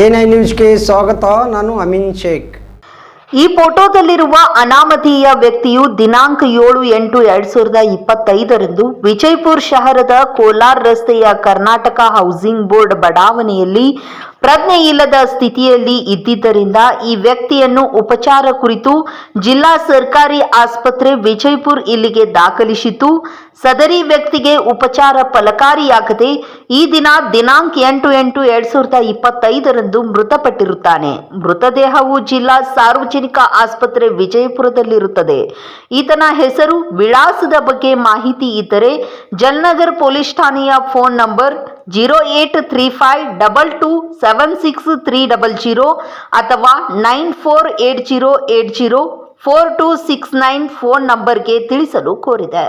N I ನ್ಯೂಸ್ಗೆ ಸ್ವಾಗತ, ನಾನು ಅಮಿನ್ ಶೇಖ್. ಈ ಫೋಟೋದಲ್ಲಿರುವ ಅನಾಮತೀಯ ವ್ಯಕ್ತಿಯು ದಿನಾಂಕ ಏಳು ಎಂಟು ಎರಡ್ ಸಾವಿರದ ಇಪ್ಪತ್ತೈದರಂದು ವಿಜಯಪುರ ಶಹರದ ಕೋಲಾರ್ ರಸ್ತೆಯ ಕರ್ನಾಟಕ ಹೌಸಿಂಗ್ ಬೋರ್ಡ್ ಬಡಾವಣೆಯಲ್ಲಿ ಪ್ರಜ್ಞೆ ಇಲ್ಲದ ಸ್ಥಿತಿಯಲ್ಲಿ ಇದ್ದಿದ್ದರಿಂದ ಈ ವ್ಯಕ್ತಿಯನ್ನು ಉಪಚಾರ ಕುರಿತು ಜಿಲ್ಲಾ ಸರ್ಕಾರಿ ಆಸ್ಪತ್ರೆ ವಿಜಯಪುರ್ ಇಲ್ಲಿಗೆ ದಾಖಲಿಸಿತು ಸದರಿ ವ್ಯಕ್ತಿಗೆ ಉಪಚಾರ ಫಲಕಾರಿಯಾಗದೆ ಈ ದಿನ ದಿನಾಂಕ ಎಂಟು ಎಂಟು ಎರಡ್ ಸಾವಿರದ ಇಪ್ಪತ್ತೈದರಂದು ಮೃತಪಟ್ಟಿರುತ್ತಾನೆ. ಮೃತದೇಹವು ಜಿಲ್ಲಾ ಸಾರ್ವಜನಿಕ ಆಸ್ಪತ್ರೆ ವಿಜಯಪುರದಲ್ಲಿರುತ್ತದೆ. ಈತನ ಹೆಸರು ವಿಳಾಸದ ಬಗ್ಗೆ ಮಾಹಿತಿ ಇದ್ದರೆ ಜಲ್ನಗರ್ ಪೊಲೀಸ್ ಠಾಣೆಯ phone number zero eight three five double two seven six three double zero ಅಥವಾ nine four eight zero eight zero four two six nine phone ನಂಬರ್ಗೆ ತಿಳಿಸಲು ಕೋರಿದೆ.